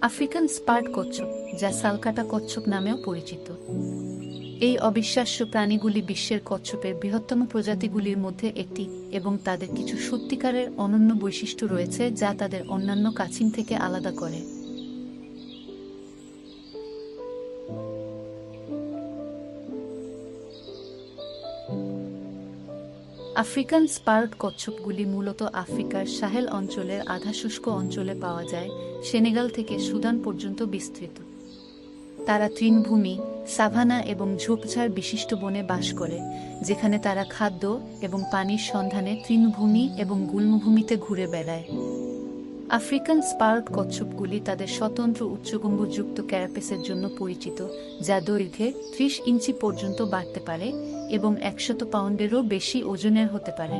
African স্পার্ট কচ্ছপ, যা সালকাটা কচ্ছপ নামেও পরিচিত। এই অবিশ্বাস্য প্রাণীগুলি বিশ্বের কচ্ছপের বৃহত্তম প্রজাতিগুলির মধ্যে একটি এবং তাদের কিছু সত্যিকারের অনন্য বৈশিষ্ট্য রয়েছে যা তাদের অন্যান্য কাছিম থেকে আলাদা করে। আফ্রিকান স্পার্ক কচ্ছপগুলি মূলত আফ্রিকার সাহেল অঞ্চলের আধা শুষ্ক অঞ্চলে পাওয়া যায়, সেনেগাল থেকে সুদান পর্যন্ত বিস্তৃত। তারা তৃণভূমি, সাভানা এবং ঝোপঝাড় বিশিষ্ট বনে বাস করে, যেখানে তারা খাদ্য এবং পানির সন্ধানে তৃণভূমি এবং গুল্মভূমিতে ঘুরে বেড়ায়। আফ্রিকান স্পার্ক কচ্ছপগুলি তাদের স্বতন্ত্র উচ্চগম্বযুক্ত ক্যারাপেসের জন্য পরিচিত, যা দৈর্ঘ্যে ত্রিশ ইঞ্চি পর্যন্ত বাড়তে পারে এবং একশত পাউন্ডেরও বেশি ওজনের হতে পারে।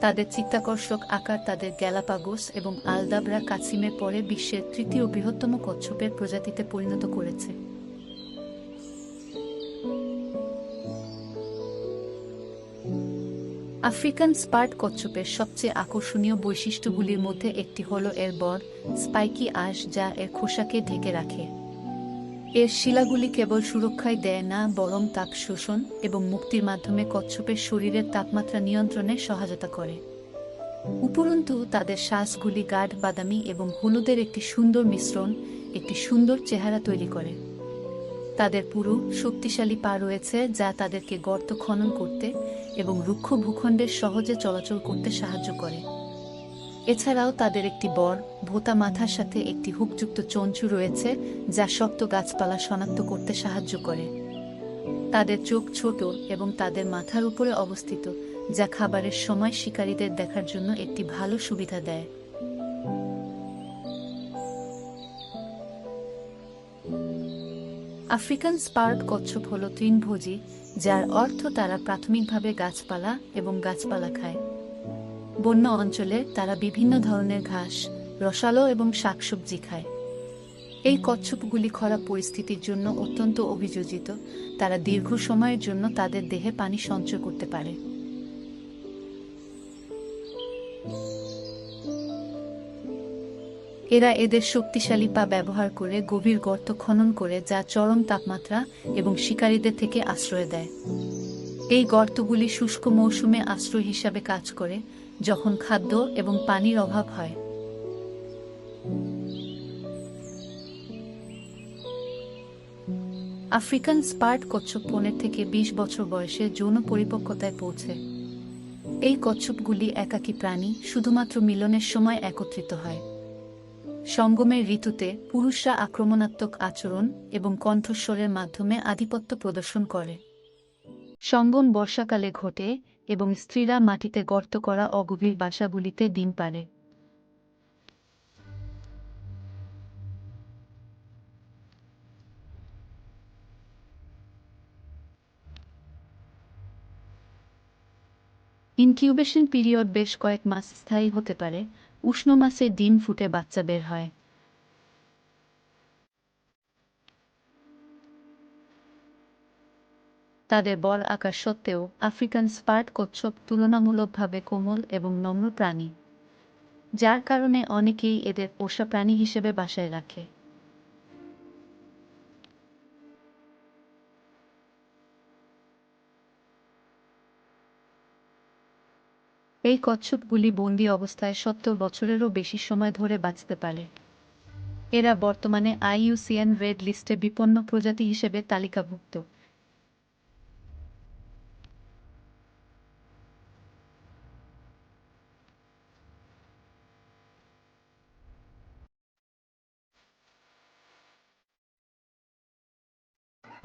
তাদের চিত্তাকর্ষক আকার তাদের গ্যালাপাগোস এবং আলদাবরা কাছিমের পরে বিশ্বের তৃতীয় বৃহত্তম কচ্ছপের প্রজাতিতে পরিণত করেছে। আফ্রিকান স্পার্ট কচ্ছপের সবচেয়ে আকর্ষণীয় বৈশিষ্ট্যগুলির মধ্যে একটি হল এর বর, স্পাইকি আঁশ যা এর খোসাকে ঢেকে রাখে। এর শিলাগুলি কেবল সুরক্ষায় দেয় না, বরং তাপ শোষণ এবং মুক্তির মাধ্যমে কচ্ছপের শরীরের তাপমাত্রা নিয়ন্ত্রণে সহায়তা করে। উপরন্তু, তাদের শ্বাসগুলি গাঢ় বাদামি এবং হলুদের একটি সুন্দর মিশ্রণ, একটি সুন্দর চেহারা তৈরি করে। তাদের পুরো শক্তিশালী পা রয়েছে যা তাদেরকে গর্ত খনন করতে এবং রুক্ষ ভূখণ্ডের সহজে চলাচল করতে সাহায্য করে। এছাড়াও তাদের একটি বর ভোতা মাথার সাথে একটি হুকযুক্ত চঞ্চু রয়েছে যা শক্ত গাছপালা শনাক্ত করতে সাহায্য করে। তাদের চোখ ছোট এবং তাদের মাথার উপরে অবস্থিত, যা খাবারের সময় শিকারীদের দেখার জন্য একটি ভালো সুবিধা দেয়। আফ্রিকান স্পার্ট কচ্ছপ হল তৃণভোজী, যার অর্থ তারা প্রাথমিকভাবে গাছপালা এবং গাছপালা খায়। বন্য অঞ্চলে তারা বিভিন্ন ধরনের ঘাস, রসালো এবং শাকসবজি খায়। এই কচ্ছপগুলি খরা পরিস্থিতির জন্য অত্যন্ত অভিযোজিত। তারা দীর্ঘ সময়ের জন্য তাদের দেহে পানি সঞ্চয় করতে পারে। এরা এদের শক্তিশালী পা ব্যবহার করে গভীর গর্ত খনন করে যা চরম তাপমাত্রা এবং শিকারীদের থেকে আশ্রয় দেয়। এই গর্তগুলি শুষ্ক মৌসুমে আশ্রয় হিসাবে কাজ করে, যখন খাদ্য এবং পানির অভাব হয়। আফ্রিকান স্পার্ট কচ্ছপ পনেরো থেকে ২০ বছর বয়সে যৌন পরিপক্কতায় পৌঁছে। এই কচ্ছপগুলি একাকী প্রাণী, শুধুমাত্র মিলনের সময় একত্রিত হয়। সঙ্গমের ঋতুতে পুরুষরা আক্রমণাত্মক আচরণ এবং কণ্ঠস্বরের মাধ্যমে আধিপত্য প্রদর্শন করে। সঙ্গম বর্ষাকালে ঘটে এবং স্ত্রীরা মাটিতে গর্ত করা অগভীর বাসাগুলিতে ডিম পারে ইনকিউবেশন পিরিয়ড বেশ কয়েক মাস স্থায়ী হতে পারে উষ্ণ মাসে ডিম ফুটে বাচ্চা বের হয়। তাদের বল আকার সত্ত্বেও আফ্রিকান স্পার্ট কচ্ছপ তুলনামূলকভাবে কোমল এবং নম্র প্রাণী, যার কারণে অনেকেই এদের পোষা প্রাণী হিসেবে বাসায় রাখে। এই কচ্ছপগুলি বন্দি অবস্থায় সত্তর বছরেরও বেশি সময় ধরে বাঁচতে পারে। এরা বর্তমানে আইইউসিএন রেড লিস্টে বিপন্ন প্রজাতি হিসেবে তালিকাভুক্ত।